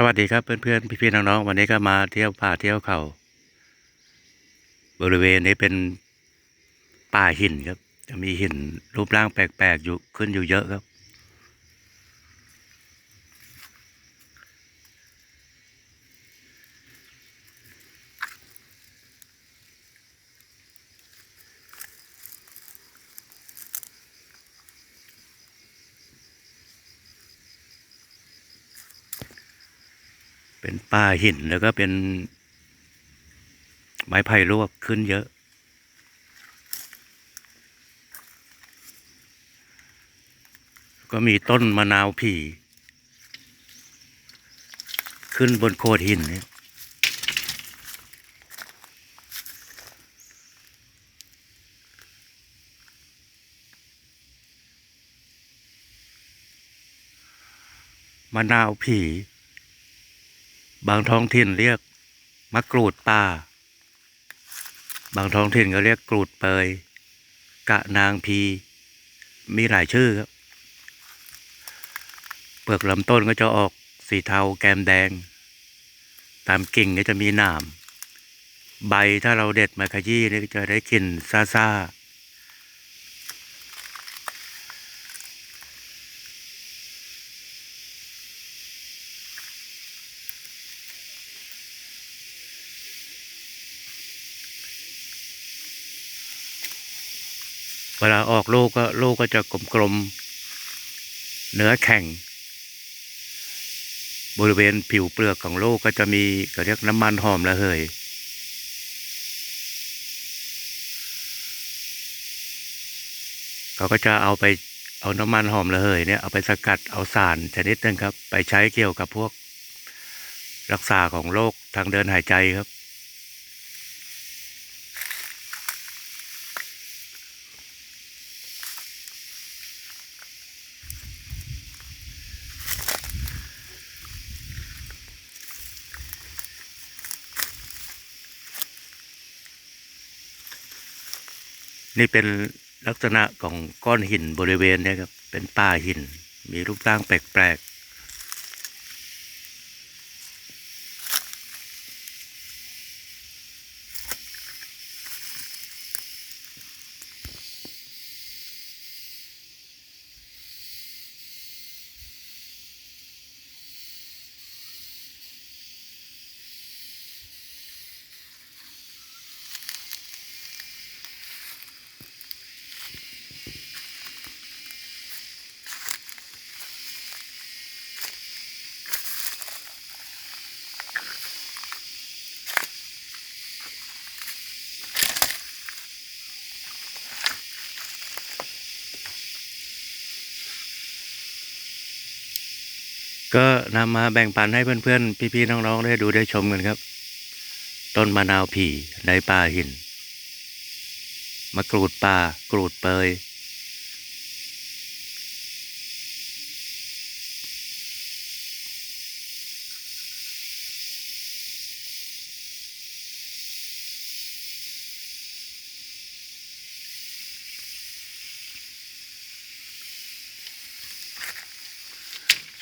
สวัสดีครับเพื่อนๆพี่ๆน้องๆวันนี้ก็มาเที่ยวป่าเที่ยวเขาบริเวณนี้เป็นป่าหินครับ จะมีหินรูปร่างแปลกๆอยู่ขึ้นอยู่เยอะครับ เป็นป่าหินแล้วก็เป็นไม้ไผ่ลวกขึ้นเยอะ ก็มีต้นมะนาวผีขึ้นบนโขดหินเนี่ยมะนาวผี บางท้องถิ่นเรียกมะกรูดป่า บางท้องถิ่นก็เรียกกรูดเปย กะนางพี มีหลายชื่อครับ เปลือกลำต้นก็จะออกสีเทาแกมแดง ตามกิ่งก็จะมีหนาม ใบถ้าเราเด็ดมาขยี้นี่ก็จะได้กลิ่นซ่าๆ เวลาออกลูกก็ลูกก็จะกลมๆเนื้อแข็ง บริเวณผิวเปลือกของลูกก็จะมีก็เรียกน้ำมันหอมระเหยเขาก็จะเอาไปเอาน้ำมันหอมระเหยเนี่ยเอาไปสกัดเอาสารชนิดหนึงครับ ไปใช้เกี่ยวกับพวกรักษาของโรคทางเดินหายใจครับ นี่เป็นลักษณะของก้อนหินบริเวณนี้ครับ เป็นป่าหิน มีรูปร่างแปลก ก็นำมาแบ่งปันให้เพื่อนๆ พี่ๆ น้องๆ ได้ดูได้ชมกันครับ ต้นมะนาวผีในป่าหินมะกรูดป่ากรูดเปย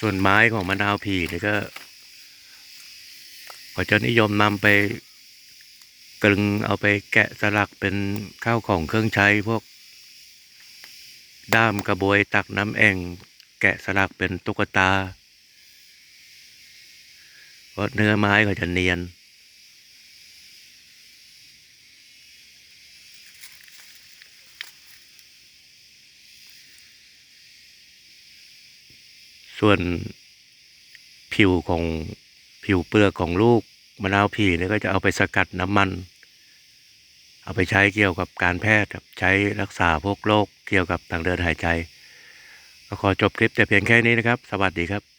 ส่วนไม้ของมะนาวผีนี่ก็เขาจะนิยมนำไปกลึงเอาไปแกะสลักเป็นข้าวของเครื่องใช้พวก ด้ามกระบวยตักน้ำแอ่งแกะสลักเป็นตุ๊กตาเพราะเนื้อไม้เขาจะเนียน ส่วนผิวของผิวเปลือกของลูกมะนาวผีเนี่ยก็จะเอาไปสกัดน้ำมัน เอาไปใช้เกี่ยวกับการแพทย์ใช้รักษาพวกโรคเกี่ยวกับทางเดินหายใจก็ขอจบคลิปแต่เพียงแค่นี้นะครับ สวัสดีครับ